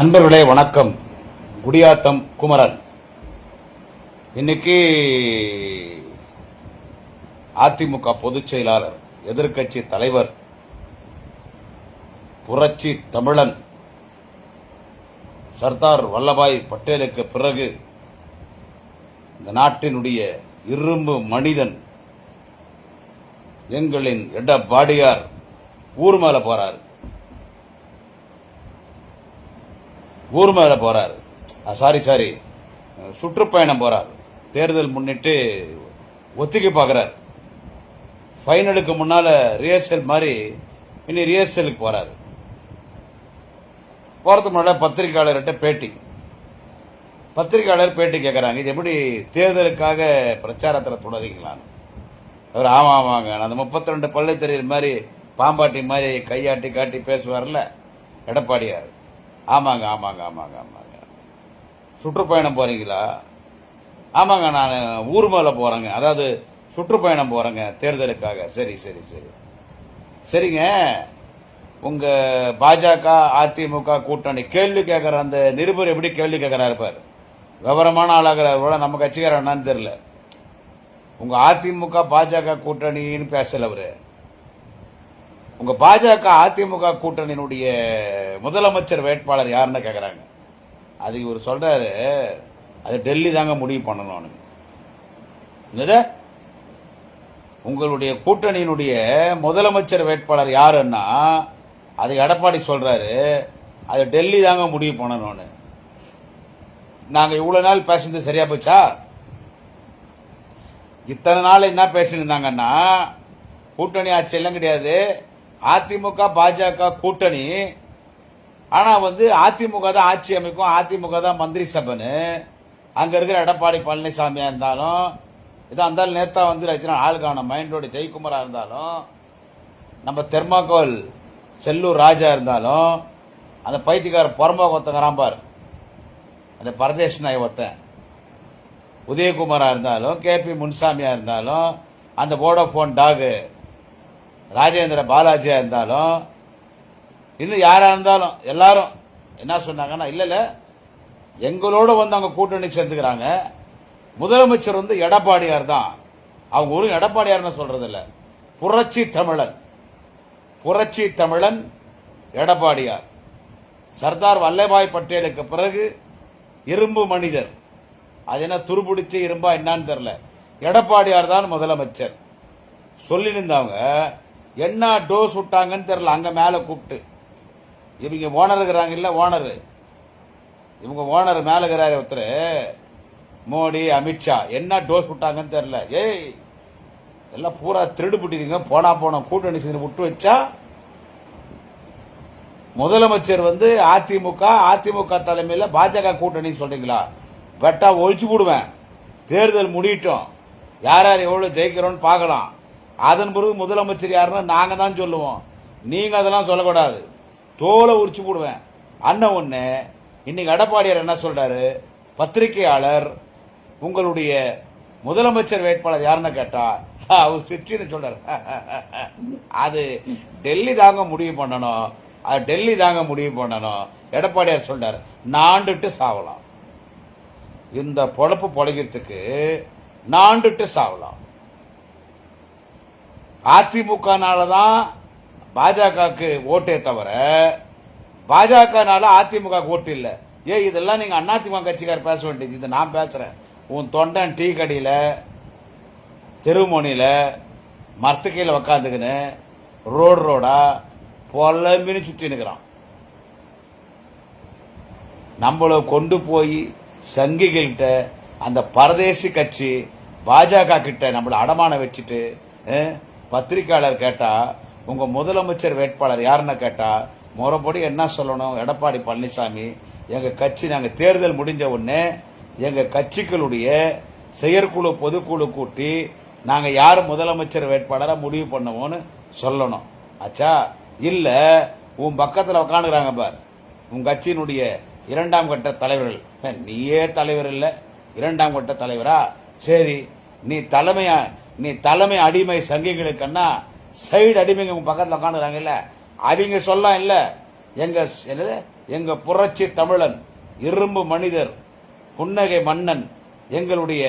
அன்பர்களே வணக்கம். குடியாத்தம் குமரன். இன்னைக்கு அதிமுக பொதுச் செயலாளர் எதிர்க்கட்சி தலைவர் புரட்சி தமிழன் சர்தார் வல்லபாய் பட்டேலுக்கு பிறகு இந்த நாட்டினுடைய இரும்பு மனிதன் எங்களின் எடப்பாடியார் ஊர் மேல போறாரு. ஊர் மேலே போகிறார் சாரி சாரி சுற்றுப்பயணம் போகிறார் தேர்தல் முன்னிட்டு ஒத்திக்கை பார்க்குறார். ஃபைனலுக்கு முன்னால் ரிஹர்சல் மாதிரி இனி ரிஹர்சலுக்கு போகிறாரு போகிறதுக்கு முன்னாடி பத்திரிகையாளர்கிட்ட பேட்டி. பத்திரிகையாளர் பேட்டி கேட்குறாங்க இது எப்படி தேர்தலுக்காக பிரச்சாரத்தில் தொடரீங்களான்னு அவர் ஆமாம் ஆமாங்க. அந்த முப்பத்தி ரெண்டு பள்ளி தெரியுற மாதிரி பாம்பாட்டி மாதிரி கையாட்டி காட்டி பேசுவார்ல எடப்பாடியார். ஆமாங்க ஆமாங்க ஆமாங்க ஆமாங்க. சுற்றுப்பயணம் போகிறீங்களா ஆமாங்க நான் ஊர் மேலே போகிறேங்க அதாவது சுற்றுப்பயணம் போகிறேங்க தேர்தலுக்காக. சரி சரி சரி. சரிங்க. உங்கள் பாஜக அதிமுக கூட்டணி கேள்வி கேட்குற அந்த நிருபர் எப்படி கேள்வி கேட்கறாரு இருப்பார் விவரமான ஆளாகிறார் கூட நம்ம கட்சிக்காரர் என்னன்னு தெரில உங்கள் அதிமுக பாஜக கூட்டணின்னு பேசல அவர். உங்க பாஜக அதிமுக கூட்டணியினுடைய முதலமைச்சர் வேட்பாளர் யாருன்னு கேக்குறாங்க. அது இவர் சொல்றாரு அது டெல்லி தாங்க முடிவு பண்ணணும் என்னது? உங்களுடைய கூட்டணியினுடைய முதலமைச்சர் வேட்பாளர் யாருன்னா அது எடப்பாடி சொல்றாரு அது டெல்லி தாங்க முடிவு பண்ணணும்னு. நாங்க இவ்வளவு நாள் பேசுனது சரியா போச்சா? இத்தனை நாள் என்ன பேசிட்டு இருந்தாங்கன்னா கூட்டணி ஆட்சி எல்லாம் கிடையாது. அதிமுக பாஜக கூட்டணி. ஆனா வந்து அதிமுக தான் ஆட்சி அமைக்கும். அதிமுக தான் மந்திரி சபைன்னு. அங்க இருக்கிற எடப்பாடி பழனிசாமியா இருந்தாலும் இதாக இருந்தாலும் நேத்தா வந்து ரச்சனா ஆளுக்கான மைண்டோட ஜெயக்குமாரா இருந்தாலும் நம்ம தெர்மாக்கோல் செல்லூர் ராஜா இருந்தாலும் அந்த பைத்தியக்கார புறம்போக்கு ஒருத்தங்கிறான் பார். அந்த பரதேஷ் நாய் ஒருத்தன். உதயகுமாரா இருந்தாலும் கே பி முன்சாமியா இருந்தாலும் அந்த வோடோபோன் டாகு ராஜேந்திர பாலாஜியா இருந்தாலும் இன்னும் யாரா இருந்தாலும் எல்லாரும் என்ன சொன்னாங்கன்னா இல்ல எங்களோட வந்து அவங்க கூட்டணி சேர்ந்துக்கிறாங்க. முதலமைச்சர் வந்து எடப்பாடியார் தான். அவங்க ஒரு எடப்பாடியார்னு சொல்றது இல்ல புரட்சி தமிழன். புரட்சி தமிழன் எடப்பாடியார். சர்தார் வல்லபாய் பட்டேலுக்கு பிறகு இரும்பு மனிதர். அது என்ன துருபிடிச்ச இரும்பா என்னன்னு தெரியல. எடப்பாடியார் தான் முதலமைச்சர். சொல்லியிருந்தவங்க என்ன டோஸ் விட்டாங்கன்னு தெரில அங்கே மேலே கூப்பிட்டு. இவங்க ஓனர் இருக்கிறாங்க. இல்லை ஓனர். இவங்க ஓனர் மேலே இருக்கிறாரு ஒருத்தர். மோடி அமித்ஷா என்ன டோஸ் விட்டாங்கன்னு தெரில ஏய் எல்லாம் பூரா திருடு பிடிக்கிறீங்க போனா போன கூட்டணி சேர்ந்து விட்டு வச்சா முதலமைச்சர் வந்து அதிமுக அதிமுக தலைமையில் பாஜக கூட்டணி சொல்றீங்களா? வெட்டா ஒழிச்சு போடுவேன். தேர்தல் முடியட்டும். யார் யார் எவ்வளோ ஜெயிக்கிறோன்னு பார்க்கலாம். அதன் பிறகு முதலமைச்சர் யாருன்னா நாங்கள் தான் சொல்லுவோம். நீங்கள் அதெல்லாம் சொல்லக்கூடாது. தோலை உரிச்சு போடுவேன். அண்ணன் ஒன்று இன்னைக்கு எடப்பாடியார் என்ன சொல்றாரு? பத்திரிகையாளர் உங்களுடைய முதலமைச்சர் வேட்பாளர் யாருன்னு கேட்டா அவர் சுற்றின்னு சொல்றாரு. அது டெல்லி தாங்க முடிவு பண்ணணும். அது டெல்லி தாங்க முடிவு பண்ணணும். எடப்பாடியார் சொல்றாரு. நாண்டுட்டு சாவலாம். இந்த பொழப்பு பொழைக்கிறதுக்கு நாண்டுட்டு சாவலாம். அதிமுகனால தான் பாஜகவுக்கு ஓட்டே தவிர பாஜகனால அதிமுக ஓட்டு இல்லை. ஏ இதெல்லாம் நீங்க அதிமுக கட்சிக்கார் பேச வேண்டியது. இது நான் பேசுறேன். உன் தொண்டன் டீ கடையில தெருமுனையில மரத்துக்கையில் உக்காந்துக்கின்னு ரோடு ரோடா பொலம்பின்னு சுற்றி நிற்கிறான் நம்மள கொண்டு போய் சங்கிகள்கிட்ட அந்த பரதேசி கட்சி பாஜக கிட்ட நம்மளை அடமான வச்சுட்டு பத்திரிகையாளர் பத்திரிக்கையாளர் கேட்டா உங்க முதலமைச்சர் வேட்பாளர் யாருன்னு கேட்டா முறைப்படி என்ன சொல்லணும்? எடப்பாடி பழனிசாமி எங்க கட்சி நாங்கள் தேர்தல் முடிஞ்ச உடனே எங்க கட்சிகளுடைய செயற்குழு பொதுக்குழு கூட்டி நாங்கள் யார் முதலமைச்சர் வேட்பாளராக முடிவு பண்ணுவோம்னு சொல்லணும். ஆச்சா இல்லை உன் பக்கத்தில் உக்காந்துக்கிறாங்க பார். உன் கட்சியினுடைய இரண்டாம் கட்ட தலைவர்கள். நீயே தலைவர் இல்லை. இரண்டாம் கட்ட தலைவரா? சரி நீ தலைமையா நீ தலைமை அடிமை சங்கிகளுக்குன்னா சைடு அடிமைங்க உங்க பக்கத்தில் உட்காந்துறாங்கல்ல அவங்க சொல்லலாம் இல்ல? எங்க என்னது? எங்க புரட்சி தமிழன் இரும்பு மனிதர் புன்னகை மன்னன் எங்களுடைய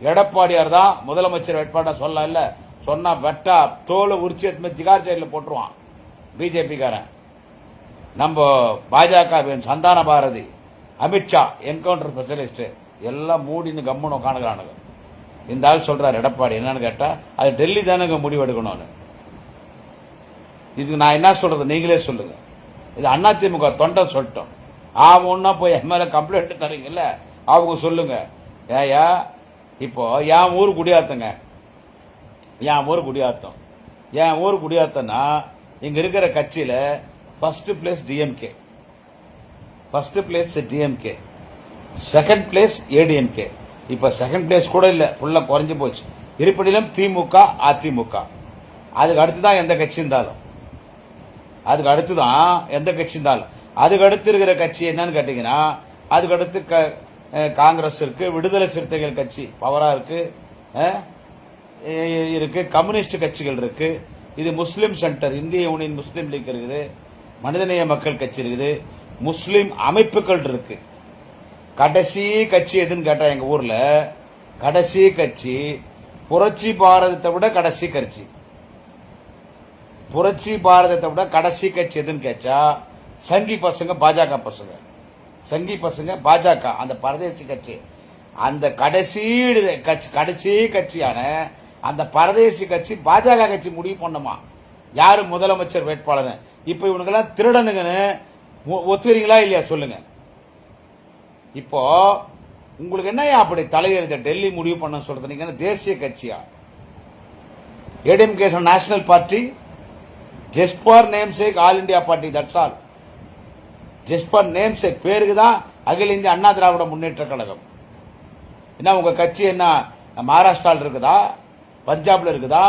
எடப்பாடியார் தான் முதலமைச்சர் வேட்பாளர் சொல்ல இல்ல? சொன்னா வெட்டா தோலை உரிச்சி எடுத்து திகார் ஜெயில போட்டுருவான் பிஜேபிக்காரன். நம்ம பாஜக சந்தான பாரதி அமித்ஷா என்கவுண்டர் ஸ்பெஷலிஸ்ட் எல்லாம் மூடின்னு கம்முன்னு உட்காந்துக்கிறானுங்க இந்த ஆள் சொல்றாரு எடப்பாடி என்னன்னு கேட்டா அது டெல்லி தானேங்க முடிவெடுக்கணும்னு இதுக்கு நான் என்ன சொல்றது? நீங்களே சொல்லுங்க. இது அதிமுக தொண்டை சொல்லிட்டோம். ஆகும்னா போய் என் மேலே கம்ப்ளைண்ட் தரீங்கல்ல அவங்க சொல்லுங்க. ஏயா இப்போ என் ஊர் குடியாத்தங்க. என் ஊர் குடியாத்தம். என் ஊர் குடியாத்தம்னா இங்க இருக்கிற கட்சியில first place DMK first place DMK second place ADMK இப்ப செகண்ட் பிளேஸ் கூட இல்லை. ஃபுல்லாக குறைஞ்சு போச்சு. இருப்பினும் திமுக அதிமுக. அதுக்கு அடுத்து தான் எந்த கட்சி இருந்தாலும். அதுக்கு அடுத்து தான் எந்த கட்சி இருந்தாலும். அதுக்கு அடுத்து இருக்கிற கட்சி என்னன்னு கேட்டீங்கன்னா அதுக்கு அடுத்து க- காங்கிரஸ் இருக்கு விடுதலை சிறுத்தைகள் கட்சி பவரா இருக்கு இருக்கு கம்யூனிஸ்ட் கட்சிகள் இருக்கு இது முஸ்லீம் சென்டர் இந்திய யூனியன் முஸ்லீம் லீக் இருக்குது மனிதநேய மக்கள் கட்சி இருக்குது முஸ்லீம் அமைப்புகள் இருக்குது கடைசி கட்சி எதுன்னு கேட்டா எங்க ஊர்ல கடைசி கட்சி புரட்சி பாரதத்தை விட கடைசி கட்சி. புரட்சி பாரதத்தை விட கடைசி கட்சி எதுன்னு கேட்டா சங்கி பசங்க பாஜக பசங்க. சங்கி பசங்க பாஜக அந்த பரதேசி கட்சி. அந்த கடைசி கட்சி கடைசி கட்சியான அந்த பரதேசி கட்சி பாஜக கட்சி முடிவு பண்ணுமா யாரு முதலமைச்சர் வேட்பாளர் இப்ப இவனுங்கெல்லாம் திருடனுங்கன்னு ஒ- ஒத்துக்கிறீங்களா இல்லையா? சொல்லுங்க. இப்போ உங்களுக்கு என்ன அப்படி தலையெழுத்த? டெல்லி முடிவு பண்ண சொல்றது. நீங்க தேசிய கட்சியா? ADMK national party just for name sake all India party that's all just for name sake பேருக்கு தான் அகில இந்திய அண்ணா திராவிட முன்னேற்ற கழகம். என்ன உங்க கட்சி என்ன மகாராஷ்டிராவில் இருக்குதா? பஞ்சாப்ல இருக்குதா?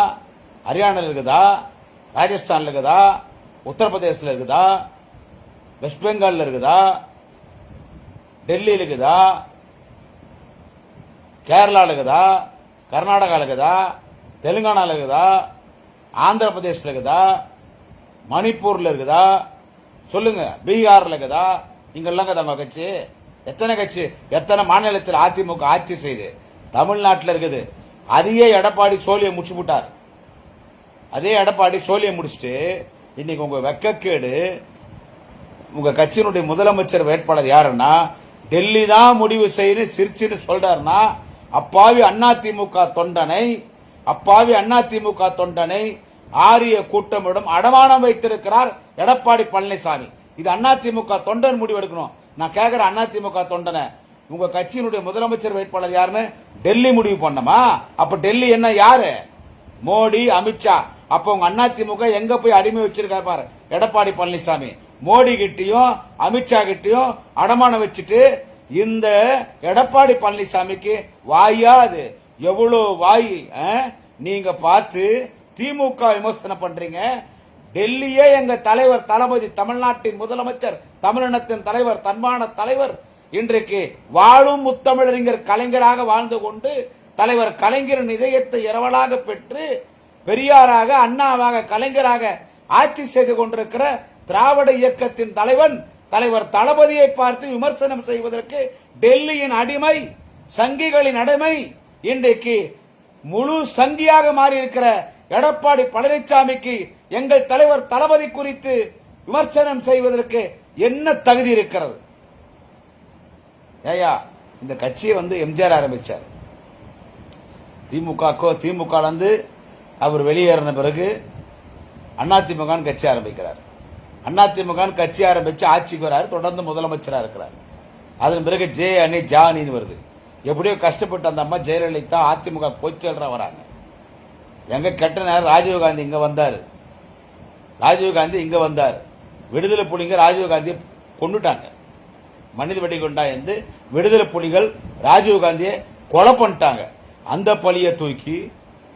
ஹரியானால இருக்குதா? ராஜஸ்தான்ல இருக்குதா? உத்தரப்பிரதேசல இருக்குதா? வெஸ்ட் பெங்கால்ல இருக்குதா? டெல்லியில் இருக்குதா கேரளாவில் இருக்குதா கர்நாடகாவில் இருக்குதா தெலுங்கானால இருக்குதா ஆந்திர பிரதேசில் இருக்குதா மணிப்பூரில் இருக்குதா சொல்லுங்க. பீகாரில் இருக்குதா இங்கெல்லாம் இருக்குதா கட்சி. எத்தனை கட்சி? எத்தனை மாநிலத்தில் அதிமுக ஆட்சி செய்து? தமிழ்நாட்டில் இருக்குது. அதையே எடப்பாடி சோழியை முடிச்சு விட்டார். அதே எடப்பாடி சோழியை முடிச்சுட்டு இன்னைக்கு உங்க வெக்கக்கேடு உங்க கட்சியினுடைய முதலமைச்சர் வேட்பாளர் யாருன்னா டெல்லி தான் முடிவு செய்து சிரிச்சுன்னு சொல்றாருன்னா அப்பாவி அதிமுக தொண்டனை அப்பாவி அதிமுக தொண்டனை ஆரிய கூட்டமிடம் அடமானம் வைத்திருக்கிறார் எடப்பாடி பழனிசாமி. இது அதிமுக தொண்டன் முடிவு எடுக்கணும். நான் அண்ணா அதிமுக தொண்டனை உங்க கட்சியினுடைய முதலமைச்சர் வேட்பாளர் யாருன்னு டெல்லி முடிவு பண்ணமா அப்ப டெல்லி என்ன யாரு? மோடி அமித்ஷா. அப்ப உங்க அதிமுக எங்க போய் அடிமை வச்சிருக்காரு பாரு எடப்பாடி பழனிசாமி. மோடி கிட்டையும் அமித்ஷா கிட்டையும் அடமானம் வச்சுட்டு இந்த எடப்பாடி பழனிசாமிக்கு வாயா அது? எவ்வளோ வாய் ஆ? நீங்க பார்த்து திமுக விமர்சனம் பண்றீங்க. டெல்லியே எங்க தலைவர் தளபதி தமிழ்நாட்டின் முதலமைச்சர் தமிழினத்தின் தலைவர் தன்மான தலைவர். இன்றைக்கு வாழும் முத்தமிழறிஞர் கலைஞராக வாழ்ந்து கொண்டு தலைவர் கலைஞரின் இதயத்தை இரவலாக பெற்று பெரியாராக அண்ணாவாக கலைஞராக ஆட்சி செய்து கொண்டிருக்கிற திராவிட இயக்கத்தின் தலைவன் தலைவர் தளபதியை பார்த்து விமர்சனம் செய்வதற்கு டெல்லியின் அடிமை சங்கிகளின் அடிமை இன்றைக்கு முழு சங்கியாக மாறி இருக்கிற எடப்பாடி பழனிசாமிக்கு எங்கள் தலைவர் தளபதி குறித்து விமர்சனம் செய்வதற்கு என்ன தகுதி இருக்கிறது? ஏயா இந்த கட்சியை வந்து எம்ஜிஆர் ஆரம்பிச்சார். திமுக திமுக வந்து அவர் வெளியேறின பிறகு அதிமுக கட்சி ஆரம்பிக்கிறார். அதிமுக கட்சி ஆரம்பிச்சு ஆட்சிக்கு வராரு தொடர்ந்து முதலமைச்சராக இருக்கிறார். அதன் பிறகு ஜே அணி ஜா அணின்னு வருது. எப்படியோ கஷ்டப்பட்டு அந்த அம்மா ஜெயலலிதா அதிமுக பொய்ச்சல்றா வராங்க. எங்க கெட்ட நேரம் ராஜீவ் காந்தி இங்க வந்தாரு. ராஜீவ் காந்தி இங்க வந்தார். விடுதலை புலிங்க ராஜீவ் காந்தியை கொண்டுட்டாங்க மனித வெடிகுண்டா இருந்து விடுதலை புலிகள் ராஜீவ் காந்தியை கொலை பண்ணிட்டாங்க. அந்த பழியை தூக்கி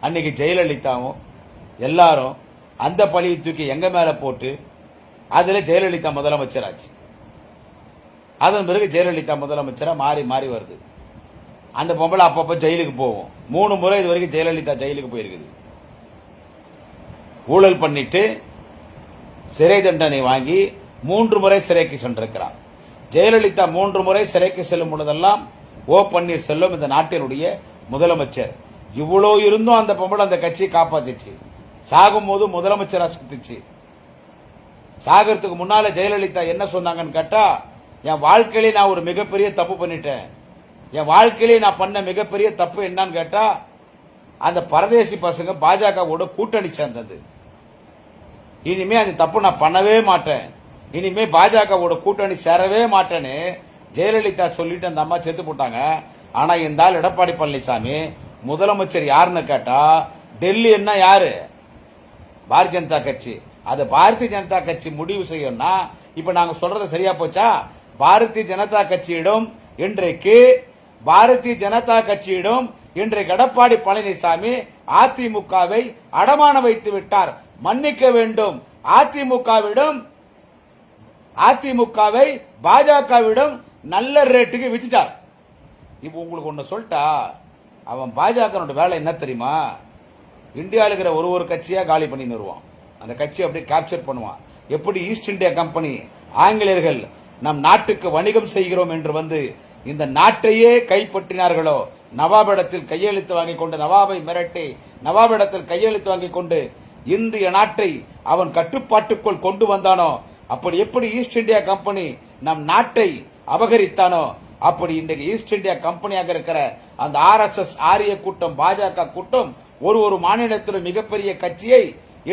அன்னைக்கு ஜெயலலிதாவும் எல்லாரும் அந்த பழியை தூக்கி எங்க மேல போட்டு அதுல ஜெயலலிதா முதலமைச்சராச்சு. அதன் பிறகு ஜெயலலிதா முதலமைச்சரா மாறி மாறி வருது. அந்த பொம்பளை அப்பப்போ ஜெயிலுக்கு போகும். மூணு முறை இது வரைக்கும் ஜெயலலிதா ஜெயிலுக்கு போயிருக்குது. ஊழல் பண்ணிட்டு சிறை தண்டனை வாங்கி மூன்று முறை சிறைக்கு சென்றிருக்கிறார். ஜெயலலிதா மூன்று முறை சிறைக்கு செல்லும் பொழுதெல்லாம் ஓ பன்னீர்செல்வம் இந்த நாட்டினுடைய முதலமைச்சர். இவ்வளோ இருந்தும் அந்த பொம்பளை அந்த கட்சியை காப்பாத்திச்சு. சாகும்போது முதலமைச்சராக சுத்திச்சு. சாகிறதுக்கு முன்னால ஜெயலலிதா என்ன சொன்னாங்கன்னு கேட்டா என் வாழ்க்கையிலே நான் ஒரு மிகப்பெரிய தப்பு பண்ணிட்டேன். என் வாழ்க்கையிலே நான் பண்ண மிகப்பெரிய தப்பு என்னன்னு கேட்டா அந்த பரதேசி பசங்க பாஜகவோட கூட்டணி சேர்ந்தது. இனிமே அந்த தப்பு நான் பண்ணவே மாட்டேன். இனிமே பாஜகவோட கூட்டணி சேரவே மாட்டேன்னு ஜெயலலிதா சொல்லிட்டு அந்த அம்மா செத்து போட்டாங்க. ஆனா இந்த ஆள் எடப்பாடி பழனிசாமி முதலமைச்சர் யாருன்னு கேட்டா டெல்லி என்ன யாரு? பாரதிய ஜனதா கட்சி. அது பாரதிய ஜனதா கட்சி முடிவு செய்யும்னா இப்ப நாங்க சொல்றது சரியா போச்சா? பாரதிய ஜனதா கட்சியிடம் இன்றைக்கு பாரதிய ஜனதா கட்சியிடம் இன்றைக்கு எடப்பாடி பழனிசாமி அதிமுகவை அடமான வைத்து விட்டார். மன்னிக்க வேண்டும். அதிமுகவிடம் அதிமுகவை பாஜகவிடம் நல்ல ரேட்டுக்கு வித்துட்டார். இப்போ உங்களுக்கு ஒன்று சொல்லிட்டா அவன் பாஜக வேலை என்ன தெரியுமா? இந்தியாவில் இருக்கிற ஒரு ஒரு கட்சியா காலி பண்ணி நிறுவான் அந்த கட்சியை அப்படியே கேப்சர் பண்ணுவான். எப்படி ஈஸ்ட் இந்தியா கம்பெனி ஆங்கிலேயர்கள் நம் நாட்டுக்கு வணிகம் செய்கிறோம் என்று வந்து இந்த நாட்டையே கைப்பற்றினார்களோ? நவாபிடத்தில் கையெழுத்து வாங்கிக் கொண்டு நவாபை மிரட்டி நவாபிடத்தில் கையெழுத்து வாங்கிக் கொண்டு இந்திய நாட்டை அவன் கட்டுப்பாட்டுக்குள் கொண்டு வந்தானோ? அப்படி எப்படி ஈஸ்ட் இந்தியா கம்பெனி நம் நாட்டை அபகரித்தானோ? அப்படி இன்றைக்கு ஈஸ்ட் இந்தியா கம்பெனியாக இருக்கிற அந்த ஆர் எஸ் எஸ் ஆரிய கூட்டம் பாஜக கூட்டம் ஒரு ஒரு மாநிலத்திலும் மிகப்பெரிய கட்சியை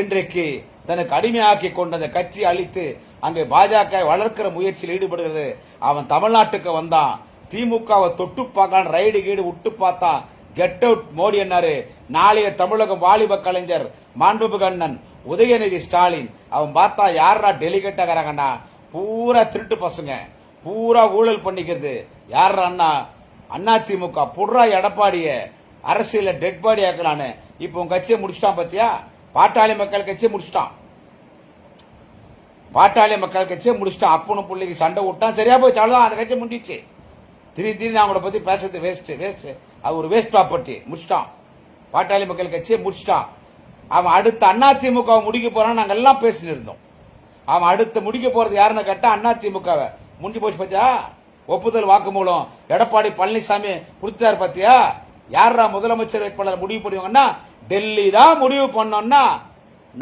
இன்றைக்கு தனக்கு அடிமையாக்கி கொண்டு அந்த கட்சியை அழித்து அங்கே பாஜக வளர்க்கிற முயற்சியில் ஈடுபடுகிறது. அவன் தமிழ்நாட்டுக்கு வந்தான். திமுகவை தொட்டு பார்க்கான் ரைடு கீடு விட்டு பார்த்தான். கெட் அவுட் மோடி என்னாரு நாளைய தமிழகம் வாலிப கலைஞர் மாண்புமிகு அண்ணன் உதயநிதி ஸ்டாலின். அவன் பார்த்தா யாரா டெலிகேட்டாகிறாங்கண்ணா பூரா திருட்டு பசங்க. பூரா ஊழல் பண்ணிக்கிறது. யார் அண்ணா? அண்ணா திமுக புடுறா எடப்பாடிய அரசியல டெட் பாடி ஆக்கலான்னு இப்போ உன் கட்சியை முடிச்சிட்டான் பாத்தியா? பாட்டாளி மக்கள் கட்சியை முடிச்சிட்டான். பாட்டாளி மக்கள் கட்சியை முடிச்சிட்டான். அப்பனும் பிள்ளைக்கு சண்டை விட்டான். சரியா போய் அவ்வளவுதான். அந்த கட்சி முடிச்சு திடீர் திடீர்னு அவங்கள பத்தி பேசுறது வேஸ்ட் வேஸ்ட் அது ஒரு வேஸ்ட் ப்ராப்பர்ட்டி முடிச்சிட்டான். பாட்டாளி மக்கள் கட்சியை முடிச்சிட்டான். அவன் அடுத்த அண்ணா திமுக முடிக்க போறான்னு நாங்க எல்லாம் பேசிட்டு இருந்தோம். அவன் அடுத்து முடிக்க போறது யாருன்னு கேட்டா அண்ணா திமுகவை. முடிஞ்சு போச்சு பார்த்தா ஒப்புதல் வாக்குமூலம். எடப்பாடி பழனிசாமி கொடுத்தாரு பார்த்தியா யாரா முதலமைச்சர் வேட்பாளர் முடிவு பண்ணுவாங்கன்னா டெல்லி தான் முடிவு பண்ணோம்னா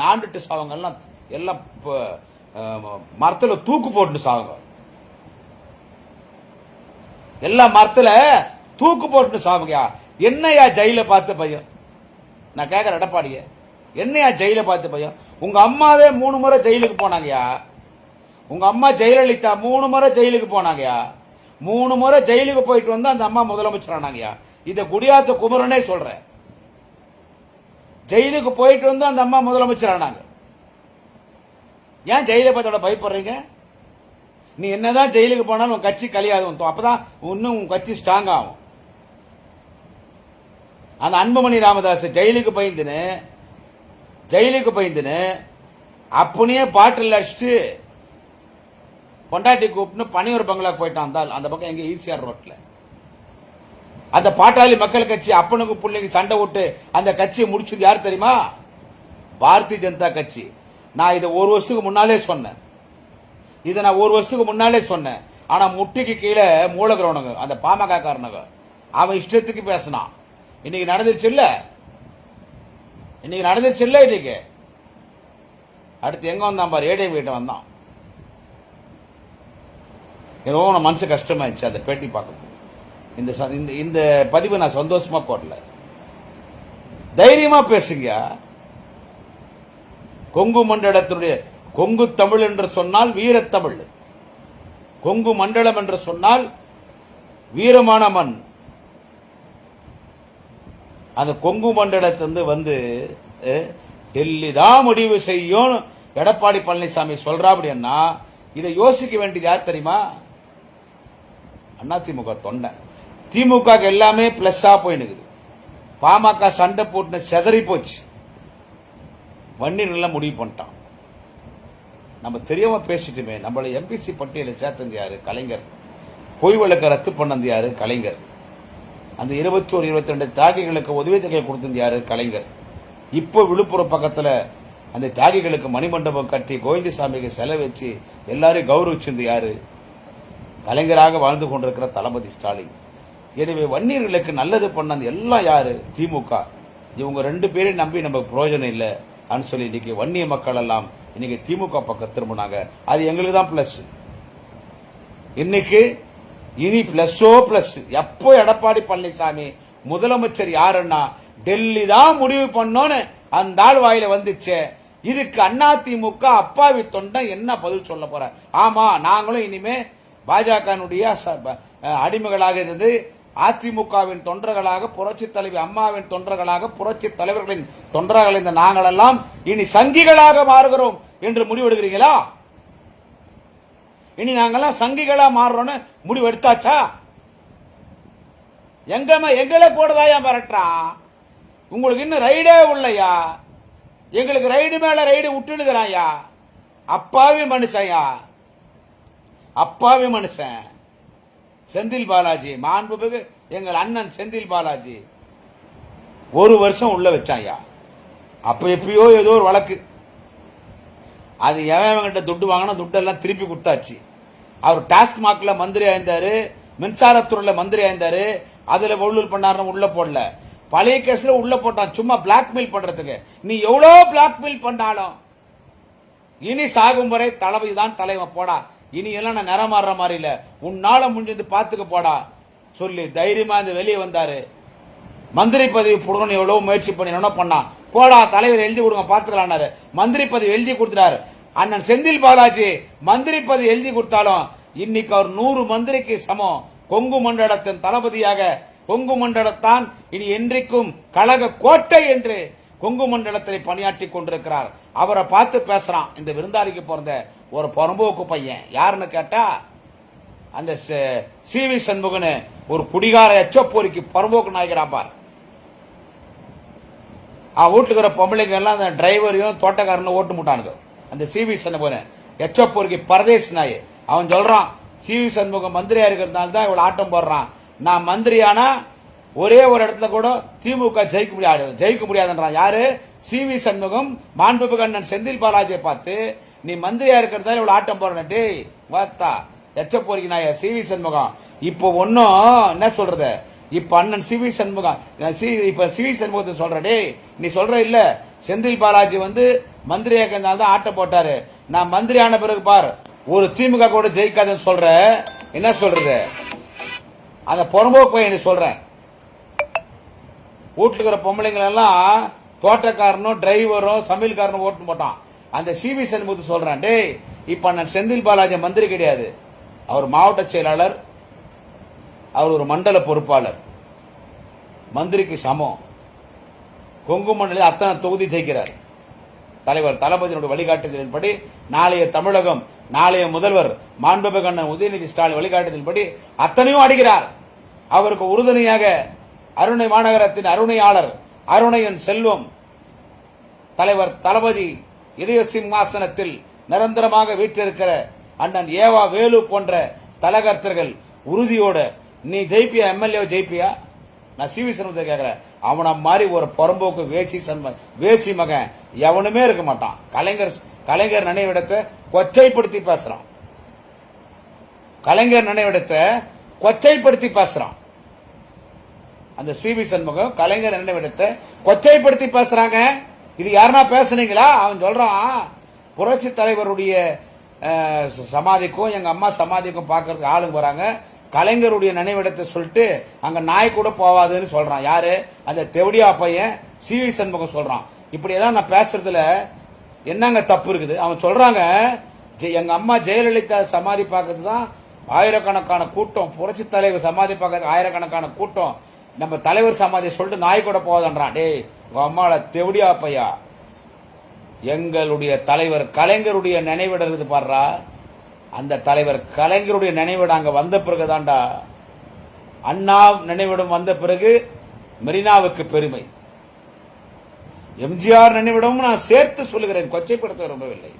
நாண்டுட்டு சாவங்க எல்லாம் எல்லாம் தூக்கு போட்டு சாவுங்க. எல்லா மரத்தில் தூக்கு போட்டு சாவுங்கயா என்னையா ஜெயில பார்த்த பையன் நான் கேட்குற எடப்பாடிய என்னையா ஜெயில பார்த்து பையன் உங்க அம்மாவே மூணு முறை ஜெயிலுக்கு போனாங்கயா? உங்க அம்மா ஜெயலலிதா மூணு முறை ஜெயிலுக்கு போனாங்கயா? மூணு முறை ஜெயிலுக்கு போயிட்டு வந்து அந்த அம்மா முதலமைச்சர் ஆனாங்கயா? இதை குடியாத்த குமரனே சொல்றேன். ஜெயிலுக்கு போயிட்டு வந்து அந்த அம்மா முதலமைச்சர் ஆனாங்க ஏன் ஜெயிலை பார்த்தோட பயப்படுறீங்க? நீ என்னதான் ஜெயிலுக்கு போனாலும் உன் கட்சி கலியாது உன் அப்பதான் இன்னும் உன் கட்சி ஸ்ட்ராங் ஆகும். அந்த அன்புமணி ராமதாஸ் ஜெயிலுக்கு பயந்துன்னு ஜெயிலுக்கு பயந்துன்னு அப்படியே பாட்டில் அடிச்சுட்டு பொண்டாட்டி கூப்பிட்டு பனியூர் பங்களாக்கு போயிட்டான். அந்த அந்த பக்கம் எங்க ஈசிஆர் ரோட்ல. அந்த பாட்டாளி மக்கள் கட்சி அப்பனுக்கு பிள்ளைங்க சண்டை விட்டு அந்த கட்சியை முடிச்சது யார் தெரியுமா? பாரதிய ஜனதா கட்சி. நான் இதை ஒரு வருஷத்துக்கு முன்னாலே சொன்னேன். இதை நான் ஒரு வருஷத்துக்கு முன்னாலே சொன்னேன். ஆனா முட்டிக்கு கீழே மூலகிறவனுங்க அந்த பாமக காரனுங்க அவன் இஷ்டத்துக்கு பேசினான் இன்னைக்கு நடந்துருச்சு இல்ல? இன்னைக்கு நடந்துருச்சு இல்ல இன்னைக்கு? அடுத்து எங்க வந்தான் பாரு? ஏடிஎம் கிட்ட வந்தான். ஏதோ மனசு கஷ்டமாயிடுச்சு அந்த பேட்டி பார்க்கணும் இந்த இந்த- இந்த பதிவு நான் சந்தோஷமா போடல. தைரியமா பேசுங்க. கொங்கு மண்டலத்தினுடைய கொங்கு தமிழ் என்று சொன்னால் வீரத்தமிழ். கொங்கு மண்டலம் என்று சொன்னால் வீரமான மண். அந்த கொங்கு மண்டலத்திலிருந்து வந்து டெல்லி தான் முடிவு செய்யும். எடப்பாடி பழனிசாமி சொல்றா அப்படின்னா இதை யோசிக்க வேண்டியது யார் தெரியுமா? அதிமுக தொண்டை. திமுக எல்லாமே எல்லாமே பிளஸ்ஸா போயினுக்குது. பாமக சண்டை போட்டு செதறி போச்சு. வன்னியர் நல்லா முடிவு பண்ணிட்டான். நம்ம தெரியாம பேசிட்டுமே நம்மளை எம்பிசி பட்டியலில் சேர்த்தது யாரு? கலைஞர். பொய் வழக்க ரத்து பண்ணது யாரு? கலைஞர். அந்த இருபத்தி ஒரு இருபத்தி ரெண்டு தாகிகளுக்கு உதவி தொகை கொடுத்தது யாரு? கலைஞர். இப்போ விழுப்புரம் பக்கத்தில் அந்த தியாகிகளுக்கு மணிமண்டபம் கட்டி கோவிந்தசாமிக்கு செலவு வச்சு எல்லாரையும் கௌரவிச்சிருந்து யாரு? கலைஞராக வாழ்ந்து கொண்டிருக்கிற தளபதி ஸ்டாலின். எனவே வன்னியர்களுக்கு நல்லது பண்ணது எல்லாம் யாரு? திமுக. இவங்க ரெண்டு பேரையும் நம்பி நமக்கு பிரயோஜனம் இல்லை அப்படின்னு சொல்லி இன்னைக்கு வன்னிய மக்கள் எல்லாம் இன்னைக்கு திமுக பக்கம் திரும்பினாங்க. அது எங்களுக்கு தான் பிளஸ் இன்னைக்கு இனி பிளஸோ பிளஸ் எப்போ எடப்பாடி பழனிசாமி முதலமைச்சர் யாருன்னா டெல்லி தான் முடிவு பண்ணோன்னு அந்த ஆள் வாயில வந்துச்சே. இதுக்கு அதிமுக அப்பாவி தொண்டை என்ன பதில் சொல்ல போற? ஆமா நாங்களும் இனிமே பாஜகனுடைய அடிமைகளாக இருந்து அதிமுகவின் தொண்டர்களாக புரட்சி தலைவி அம்மாவின் தொண்டர்களாக புரட்சி தலைவர்களின் தொண்டர்கள் இந்த நாங்களெல்லாம் இனி சங்கிகளாக மாறுகிறோம் என்று முடிவெடுக்கிறீங்களா? இனி நாங்கெல்லாம் சங்கிகளா மாறுறோம்னு முடிவு எடுத்தாச்சா எங்க எங்களை போடுதாயா மிரட்டுறான் உங்களுக்கு இன்னும் ரைடே உள்ளையா? எங்களுக்கு ரைடு மேல ரைடு விட்டுனுக்கிறாயா அப்பாவி மனுஷன்யா? அப்பாவி மனுஷன். செந்தில் பாலாஜி மாண்புமிகு எங்கள் அண்ணன் செந்தில் பாலாஜி. ஒரு வருஷம் உள்ள வச்சாயா அப்ப எப்பயோ ஏதோ ஒரு வழக்கு. அது எவன்கிட்ட துட்டு வாங்கினா துட்டெல்லாம் திருப்பி கொடுத்தாச்சு. அவர் டாஸ்க் மந்திரி ஆயிருந்தாரு மின்சாரத்துறையில் மந்திரி ஆயிருந்தாரு அதுல உள்ளூர் பண்ணாருன்னு உள்ள போடல. பழைய கேஸ்ல உள்ள போட்டான் சும்மா பிளாக்மெயில் பண்றதுக்கு. நீ எவ்வளவு பிளாக்மெயில் பண்ணாலும் இனி சாகும் வரை தளபதி தான் தலைவன் போடா. இனி எல்லாம் நான் நிறம் மாறுற மாதிரி இல்லை. உன்னால முடிஞ்சது பார்த்துக்க போடா. சொல்லி தைரியமா இந்த வெளியே வந்தாரு. மந்திரி பதவி புடணும் எவ்வளவு முயற்சி பண்ணி என்ன பண்ணான் போடா தலைவர் எழுதி கொடுங்க பாத்துக்கலாம்னாரு மந்திரி பதவி எழுதி கொடுத்துட்டாரு. அண்ணன் செந்தில் பாலாஜி மந்திரி பதவி எழுதி கொடுத்தாலும் இன்னைக்கு அவர் நூறு மந்திரிக்கு சமம். கொங்கு மண்டலத்தின் தளபதியாக கொங்கு மண்டலத்தான் இனி என்றைக்கும் கழக கோட்டை என்று கொங்கு மண்டலத்தில் பணியாற்றி கொண்டிருக்கிறார். அவரை பார்த்து பேசுறான் இந்த விருந்தாளிக்கு பிறந்த. ஒரு புறம்போக்கு பையன். யாருன்னு கேட்டா அந்த சி வி சண்முகன் ஒரு குடிகார எச்சப்போரிக்கு புறம்போக்கு நாய்கிறான் பார். அவன் வீட்டுக்கிற பொம்பளைங்க எல்லாம் அந்த டிரைவரையும் தோட்டக்காரனும் ஓட்டு முட்டானுங்க அந்த சி வி சண்முகன். எச்சப்போரிக்கு பரதேசி நாய் அவன் சொல்றான் சி வி சண்முகம் மந்திரியா இருக்கிறதுனால தான் இவ்வளவு ஆட்டம் போடுறான். நான் மந்திரியானா ஒரே ஒரு இடத்துல கூட திமுக ஜெயிக்க முடியாது. ஜெயிக்க முடியாதுன்றான். யாரு? சி வி சண்முகம் மாண்புமிகு அண்ணன் செந்தில் பாலாஜியை பார்த்து நீ மந்திரியா இருக்கிறதால இவ்வளவு ஆட்டம் போடுறேன் டேய் வாத்தா. எச்ச போறீங்க நான் சி வி சண்முகம். இப்போ ஒன்னும் என்ன சொல்றது? இப்ப அண்ணன் சி வி சண்முகம் சி- இப்ப சி வி சண்முகத்தை சொல்ற டேய் நீ சொல்ற இல்ல. செந்தில் பாலாஜி வந்து மந்திரியா இருக்கிறதுனால தான் ஆட்டம் போட்டாரு. நான் மந்திரி ஆன பிறகு பார். ஒரு திமுக கூட ஜெயிக்காதுன்னு சொல்ற. என்ன சொல்றது? அந்த புறம்போக்கு பையன் சொல்றேன். வீட்டுல இருக்கிற பொம்பளைங்களெல்லாம் தோட்டக்காரனும் டிரைவரும் சமையல்காரனும் ஓட்டு போட்டான். அந்த சிவி சண்முகத்தை சொல்றான் டே இப்ப நான் செந்தில் பாலாஜி மந்திரி கிடையாது. அவர் மாவட்ட செயலாளர். அவர் ஒரு மண்டல பொறுப்பாளர். மந்திரிக்கு சமம். கொங்கு மண்டல அத்தனை தொகுதி ஜெயிக்கிறார். தலைவர் தளபதியினுடைய வழிகாட்டுதலின்படி நாளைய தமிழகம் நாளைய முதல்வர் மாண்புமிகு அண்ணன் உதயநிதி ஸ்டாலின் வழிகாட்டுதலின்படி அத்தனையும் அடிக்கிறார் அவருக்கு உறுதுணையாக அருணை மாநகரத்தின் அருணையாளர் அருணையின் செல்வம் தலைவர் தளபதி இதய சிம்மாசனத்தில் நிரந்தரமாக வீற்றிருக்கிற அண்ணன் ஏவா வேலு போன்ற தலகர்த்தர்கள் உறுதியோட நீ ஜெயிப்பியா? எம்எல்ஏ ஜெயிப்பியா? நான் சிவி சண்முகத்தை கேட்கிறேன் அவனை மாதிரி ஒரு புறம்போக்கு வேசி சண்ம வேசி மகன் எவனுமே இருக்க மாட்டான். கலைஞர் கலைஞர் நினைவிடத்தை கொச்சைப்படுத்தி பேசுறான். கலைஞர் நினைவிடத்தை கொச்சைப்படுத்தி பேசுறான். அந்த சிவி சண்முகம் கலைஞர் நினைவிடத்தை கொச்சைப்படுத்தி பேசுறாங்க. இது யாருன்னா பேசுனீங்களா? அவன் சொல்றான் புரட்சி தலைவருடைய சமாதிக்கும் எங்க அம்மா சமாதிக்கும் பார்க்கறதுக்கு ஆளுங்க வராங்க. கலைஞருடைய நினைவிடத்தை சொல்லிட்டு அங்க நாய் கூட போவாதுன்னு சொல்றான். யாரு? அந்த தெவடியா பையன் சிவி சண்முகம் சொல்றான். இப்படியெல்லாம் நான் பேசுறதுல என்னங்க தப்பு இருக்குது? அவன் சொல்றாங்க ஜெ- எங்க அம்மா ஜெயலலிதா சமாதி பார்க்கறது தான் ஆயிரக்கணக்கான கூட்டம். புரட்சி தலைவர் சமாதி பார்க்கறதுக்கு ஆயிரக்கணக்கான கூட்டம். நம்ம தலைவர் சமாதி சொல்லிட்டு நாய் கூட போதன்றான் டேய் உங்கள் அம்மாவோட தெவடியா பையா எங்களுடைய தலைவர் கலைஞருடைய நினைவிடம் இருக்குது பாடுறா அந்த தலைவர் கலைஞருடைய நினைவிடம் அங்கே வந்த பிறகுதான்டா. அண்ணா நினைவிடம் வந்த பிறகு மெரினாவுக்கு பெருமை. எம்ஜிஆர் நினைவிடமும் நான் சேர்த்து சொல்லுகிறேன். கொச்சைப்படுத்த விரும்பவில்லை.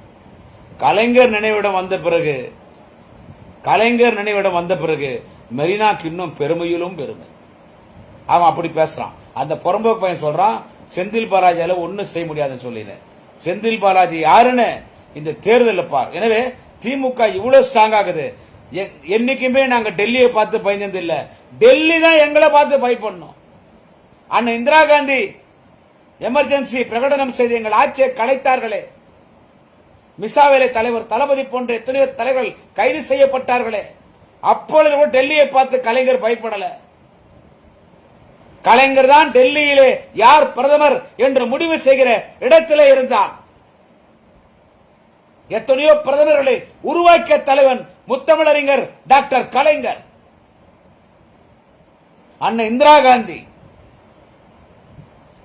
கலைஞர் நினைவிடம் வந்த பிறகு கலைஞர் நினைவிடம் வந்த பிறகு மெரினாக்கு இன்னும் பெருமையிலும் பெருமை. அவன் அப்படி பேசுறான். அந்த புறம்போக்கு பையன் சொல்றான் செந்தில் பாலாஜியால ஒன்னும் செய்ய முடியாதுன்னு சொல்லினேன். செந்தில் பாலாஜி யாருன்னு இந்த தேர்தலில் பார். எனவே திமுக இவ்வளவு ஸ்ட்ராங் ஆகுது. என்னைக்குமே நாங்க டெல்லியை பார்த்து பயந்தது இல்ல. டெல்லி தான் எங்களை பார்த்து பயப்படணும். அண்ணன் இந்திரா காந்தி எமர்ஜென்சி பிரகடனம் செய்து எங்கள் ஆட்சியை கலைத்தார்களே. மிசாவேலை தலைவர் தளபதி போன்ற எத்தனையோ தலைவர்கள் கைது செய்யப்பட்டார்களே. அப்பொழுது கூட டெல்லியை பார்த்து கலைஞர் பயப்படலை. கலைஞர் தான் டெல்லியிலே யார் பிரதமர் என்று முடிவு செய்கிற இடத்திலே இருந்தார். எத்தனையோ பிரதமர்களை உருவாக்கிய தலைவன் முத்தமிழறிஞர் டாக்டர் கலைஞர். அண்ணன் Indira Gandhi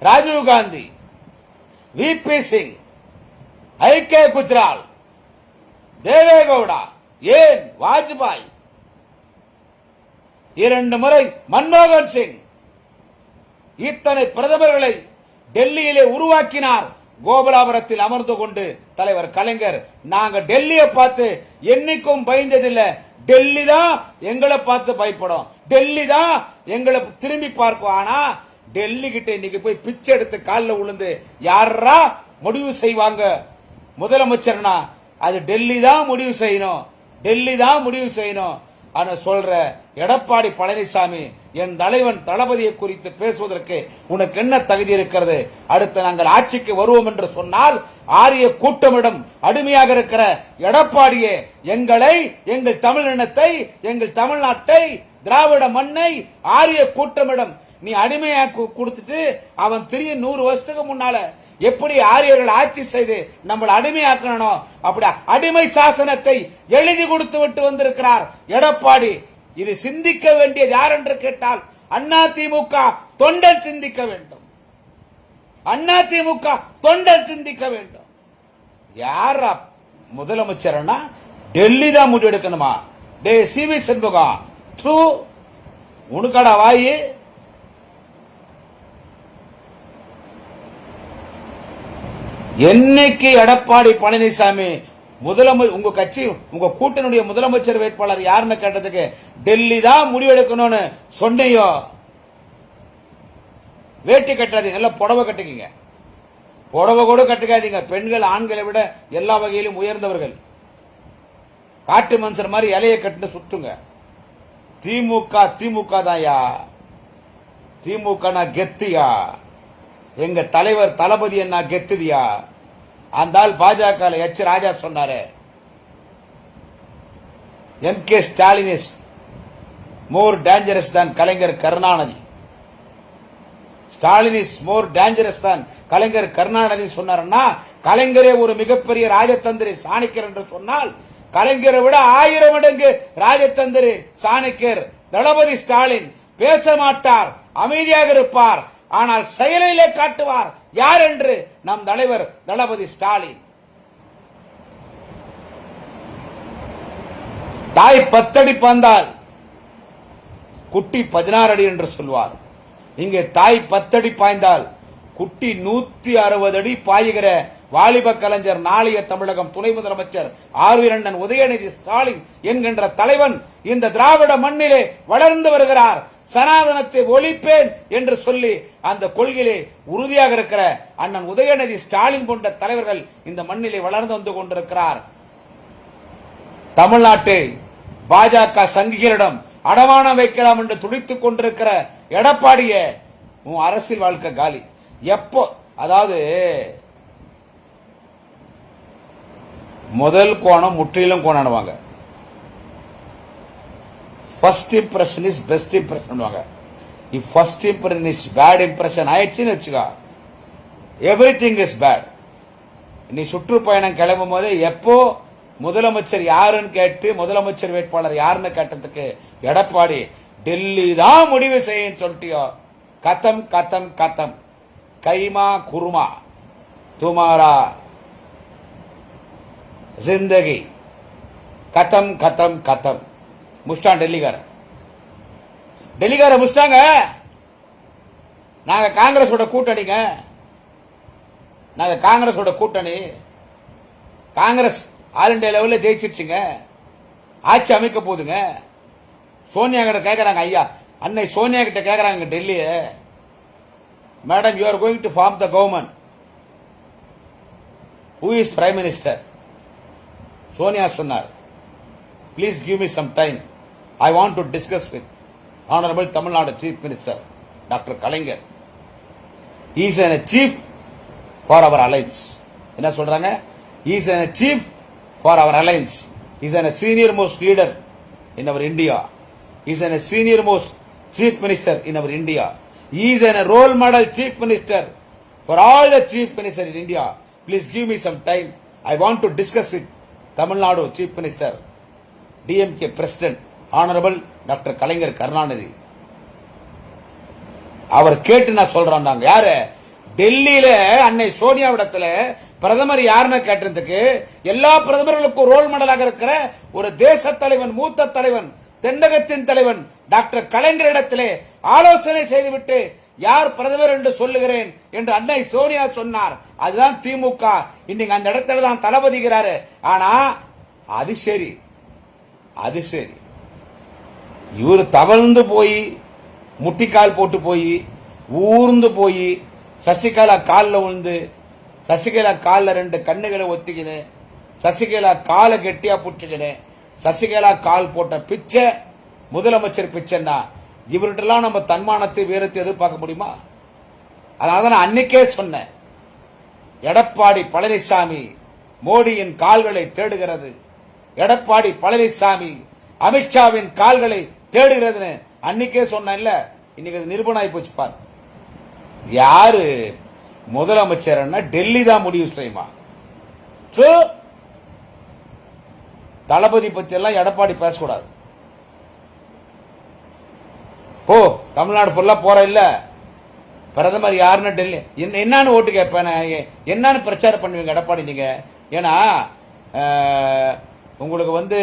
Rajiv Gandhi V P Singh I K Gujral Deve Gowda ஏன் வாஜ்பாய்? இரண்டு முறை மன்மோகன் சிங் இத்தனை பிரதமர்களை டெல்லியிலே உருவாக்கினார் கோபலாபுரத்தில் அமர்ந்து கொண்டு தலைவர் கலைஞர். நாங்க டெல்லியை பார்த்து என்னைக்கும் பயந்ததில்லை. டெல்லி தான் எங்களை பார்த்து பயப்படும். டெல்லி தான் எங்களை திரும்பி பார்க்கும். ஆனா டெல்லி கிட்ட இன்னைக்கு போய் பிச்சை எடுத்து காலில் விழுந்து யாரா முடிவு செய்வாங்க? முதலமைச்சர்னா அது டெல்லி தான் முடிவு செய்யணும். டெல்லி தான் முடிவு செய்யணும். ஆனா சொல்ற எடப்பாடி பழனிசாமி என் தலைவன் தளபதியை குறித்து பேசுவதற்கு உனக்கு என்ன தகுதி இருக்கிறது? அடுத்து நாங்கள் ஆட்சிக்கு வருவோம் என்று சொன்னால் ஆரிய கூட்டமிடம் அடிமையாக இருக்கிற எடப்பாடியே எங்களை எங்கள் தமிழினத்தை எங்கள் தமிழ்நாட்டை திராவிட மண்ணை ஆரிய கூட்டமிடம் நீ அடிமையா கொடுத்துட்டு அவன் திரிய நூறு வருஷத்துக்கு முன்னால எப்படி ஆரியர்கள் ஆட்சி செய்து நம்மளை அடிமையாக்கணும் அப்படி அடிமை சாசனத்தை எழுதி கொடுத்து விட்டு வந்திருக்கிறார் எடப்பாடி. இது சிந்திக்க வேண்டியது யார் என்று கேட்டால் அண்ணா திமுக தொண்டர் சிந்திக்க வேண்டும். அண்ணா திமுக தொண்டர் சிந்திக்க வேண்டும். யாரா முதலமைச்சர்னா டெல்லி தான் முடிவெடுக்கணுமா? டே சி வி சண்முகம் தூ உனக்கடா வாயி. என்னைக்கு எடப்பாடி பழனிசாமி முதலமை உங்க கட்சி உங்க கூட்டணியுடைய முதலமைச்சர் வேட்பாளர் யாருன்னு கேட்டதுக்கு டெல்லி தான் முடிவெடுக்கணும்னு சொன்னையோ வேட்டி கட்டாதீங்க எல்லாம் புடவை கட்டுக்கீங்க. புடவை கூட கட்டுக்காதீங்க. பெண்கள் ஆண்களை விட எல்லா வகையிலும் உயர்ந்தவர்கள். காட்டு மனுஷர் மாதிரி இலையை கட்டு சுத்துங்க. திமுக திமுக தாயா திமுக நான் கெத்தியா? எங்க தலைவர் தளபதி என்ன கெத்துதியா? அந்த ஆள் பாஜக எச் ராஜா சொன்னாரு. M K Stalin is more dangerous than Kalaignar Karunanidhi. Stalin is more dangerous than Kalaignar Karunanidhi சொன்னார்ன்னா கலைஞரே ஒரு மிகப்பெரிய ராஜதந்திரி சாணிக்கர் என்று சொன்னால் கலைஞரை விட ஆயிரம் மடங்கு ராஜதந்திரி சாணிக்கர் தளபதி ஸ்டாலின் பேச மாட்டார் அமைதியாக இருப்பார் ஆனால் செயலிலே காட்டுவார். யார் என்று? நம் தலைவர் தளபதி ஸ்டாலின். தாய் பத்தடி பந்தால் குட்டி பதினாறு அடி என்று சொல்வார். இங்கே தாய் பத்தடி பாய்ந்தால் குட்டி நூத்தி அறுபது அடி பாய்கிற வாலிப கலைஞர் நாளைய தமிழகம் துணை முதலமைச்சர் ஆர்வீரண்ணன் உதயநிதி ஸ்டாலின் என்கின்ற தலைவன் இந்த திராவிட மண்ணிலே வளர்ந்து வருகிறார். சனாதனத்தை ஒழிப்பேன் என்று சொல்லி அந்த கொள்கையிலே உறுதியாக இருக்கிற அண்ணன் உதயநிதி ஸ்டாலின் போன்ற தலைவர்கள் இந்த மண்ணிலே வளர்ந்து வந்து கொண்டிருக்கிறார். தமிழ்நாட்டை பாஜக சங்கிகளிடம் அடமானம் வைக்கலாம் என்று துடித்துக் கொண்டிருக்கிற எடப்பாடிய உன் அரசியல் வாழ்க்கை காலி. எப்போ அதாவது முதல் கோணம் முற்றிலும் கோணானுவாங்க. First impression is best impression if first impression is bad impression ஆயிடுச்சுன்னு வச்சுக்கோ. எவ்ரி திங் இஸ் பேட் நீ சுற்றுப்பயணம் கிளம்பும் போது எப்போ முதலமைச்சர் யாருன்னு கேட்டு முதலமைச்சர் வேட்பாளர் யாருன்னு கேட்டதுக்கு எடப்பாடி டெல்லி தான் முடிவு செய்யும் சொல்லிட்டியோ. கத்தம் கத்தம் கத்தம் கைமா குருமா. துமாரா. ஜிந்தகி. கதம் கதம் கதம். முஷ்டான் டெல்லிக்கார டெல்லிக்கார முஷ்டாங்க. நாங்க காங்கிரஸோட கூட்டணிங்க. நாங்க காங்கிரஸோட கூட்டணி. காங்கிரஸ் ஆல் இண்டியா லெவலில் ஜெயிச்சிருச்சுங்க. ஆட்சி அமைக்க போகுதுங்க சோனியா கிட்ட கேட்கறாங்க ஐயா அன்னை சோனியா கிட்ட கேட்கறாங்க Delhi madam you are going to form the government who is prime minister Sonia சொன்னார். Please give me some time I want to discuss with honourable Tamil Nadu chief minister doctor Kalaignar is an chief for our alliance என்ன சொல்றாங்க? Is an chief for our alliance is an senior most leader in our India is an senior most chief minister in our India is an role model chief minister for all the chief minister in India please give me some time I want to discuss with Tamil Nadu chief minister DMK president honourable doctor Kalaignar Karunanidhi. அவர் கேட்டு நான் சொல்றாங்க யாரு? டெல்லியில அன்னை சோனியா விடத்துல பிரதமர் யாருன்னு கேட்டதுக்கு எல்லா பிரதமர்களுக்கும் ரோல் மாடலாக இருக்கிற ஒரு தேச தலைவன் மூத்த தலைவன் தென்னகத்தின் தலைவன் டாக்டர் கலைஞர் இடத்திலே ஆலோசனை செய்துவிட்டு யார் பிரதமர் என்று சொல்லுகிறேன் என்று அன்னை சோனியா சொன்னார். அதுதான் திமுக. இன்னைக்கு அந்த இடத்துல தான் தளபதிக்கிறாரு ஆனா அது சரி. அது சரி. இவர் தவழ்ந்து போய் முட்டிக்கால் போட்டு போய் ஊர்ந்து போய் சசிகலா காலில் விழுந்து சசிகலா காலில் ரெண்டு கண்ணுகளை ஒத்திக்கிது சசிகலா காலை கெட்டியா புடிச்சுக்கிது சசிகலா கால் போட்ட பிச்சை முதலமைச்சர் பிச்சைன்னா இவர்கிட்டலாம் நம்ம தன்மானத்தை வீரத்தை எதிர்பார்க்க முடியுமா? அதனால தான் நான் அன்னைக்கே சொன்னேன் எடப்பாடி பழனிசாமி மோடியின் கால்களை தேடுகிறது எடப்பாடி பழனிசாமி அமித்ஷாவின் கால்களை தேடுகிறதுன்னு அன்னைக்கே சொன்னேன்ல. இன்னைக்கு அது நிரூபணம் போச்சு பார். யாரு? முதலமைச்சர்னா டெல்லி தான் முடிவு செய்யுமா? தளபதி பத்தி எல்லாம் எடப்பாடி பேசக்கூடாது. போ தமிழ்நாடு ஃபுல்லா போற இல்ல. பிரதமர் யாருன்னு டெல்லி என்ன- என்னன்னு ஓட்டு கேட்பேன்? என்னன்னு பிரச்சாரம் பண்ணுவீங்க எடப்பாடி நீங்க? ஏன்னா உங்களுக்கு வந்து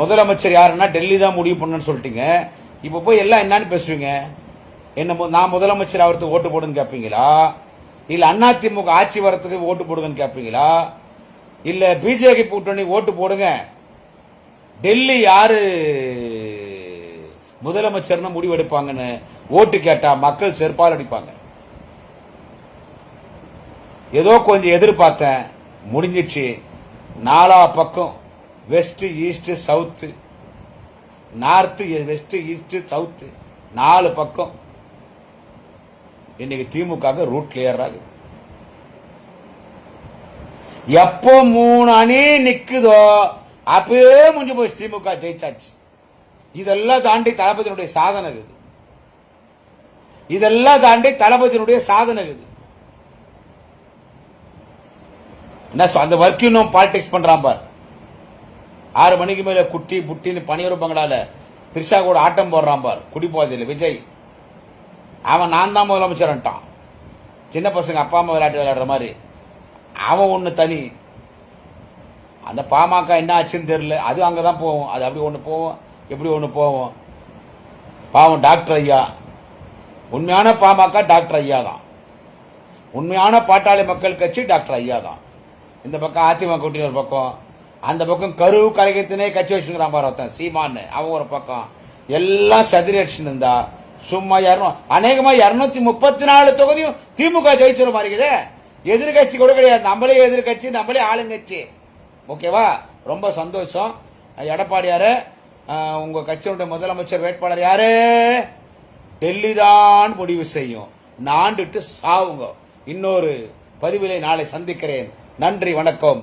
முதலமைச்சர் யாருன்னா டெல்லி தான் முடிவு பண்ணுன்னு சொல்லிட்டீங்க. இப்போ போய் எல்லாம் என்னன்னு பேசுவீங்க? என்ன நான் முதலமைச்சர் அவருக்கு ஓட்டு போடுன்னு கேட்பீங்களா இல்லை அதிமுக ஆட்சி வரத்துக்கு ஓட்டு போடுங்கன்னு கேட்பீங்களா இல்லை பிஜேபி கூட்டணி ஓட்டு போடுங்க. டெல்லி யாரு முதலமைச்சர்னு முடிவெடுப்பாங்கன்னு ஓட்டு கேட்டா மக்கள் செருப்பால் அடிப்பாங்க. ஏதோ கொஞ்சம் எதிர்பார்த்தேன். முடிஞ்சிச்சு. நாலா பக்கம். West east south north west east south நாலு பக்கம். இன்னைக்கு திமுக ரூட் கிளியர் ஆகுது. எப்போ மூணு அணி நிக்குதோ அப்பவே முடிஞ்சு போய் திமுக ஜெயிச்சாச்சு. இதெல்லாம் தாண்டி தளபதியினுடைய சாதனை இருக்குது இதெல்லாம் தாண்டி தளபதியினுடைய சாதனை இருக்குது என்ன அந்த ஒர்க் இன்னும் பாலிடிக்ஸ் பண்றான் பாரு. ஆறு மணிக்கு மேலே குட்டி புட்டின்னு பனியூர் பங்களால திரிஷா கூட ஆட்டம் போடுறான் பார். குடி விஜய். அவன் நான் தான் முதலமைச்சர்ன்ட்டான். சின்ன பசங்க அப்பா அம்மா விளையாட்டு விளையாடுற மாதிரி. அவன் ஒன்று தனி. அந்த பாமக என்ன ஆச்சுன்னு தெரியல. அது அங்கே தான் போவோம். அது அப்படி ஒன்று போவோம் எப்படி ஒன்று போவோம். பாவம் டாக்டர் ஐயா. உண்மையான பாமக டாக்டர் ஐயா தான். உண்மையான பாட்டாளி மக்கள் கட்சி டாக்டர் ஐயா தான். இந்த பக்கம் அதிமுக கூட்டின ஒரு பக்கம். அந்த பக்கம் கரு கலைஞத்தினே கட்சி வச்சுக்கிறான் பாரு ஒருத்தன் சீமான்னு. அவன் ஒரு பக்கம். எல்லாம் சதுரி அடிச்சுன்னு இருந்தா சும்மா இரநூ அநேகமாக இரநூத்தி முப்பத்தி நாலு தொகுதியும் திமுக ஜெயிச்சிட மாதிரிக்குதே எதிர்கட்சி கூட கிடையாது. நம்மளே எதிர்கட்சி நம்மளே ஆளுங்கட்சி. ஓகேவா? ரொம்ப சந்தோஷம். எடப்பாடியார் உங்கள் உங்க கட்சியினுடைய முதலமைச்சர் வேட்பாளர் யாரு? டெல்லி தான் முடிவு செய்யும். நாண்டுட்டு சாவுங்க. இன்னொரு பதிவிலை நாளை சந்திக்கிறேன். நன்றி வணக்கம்.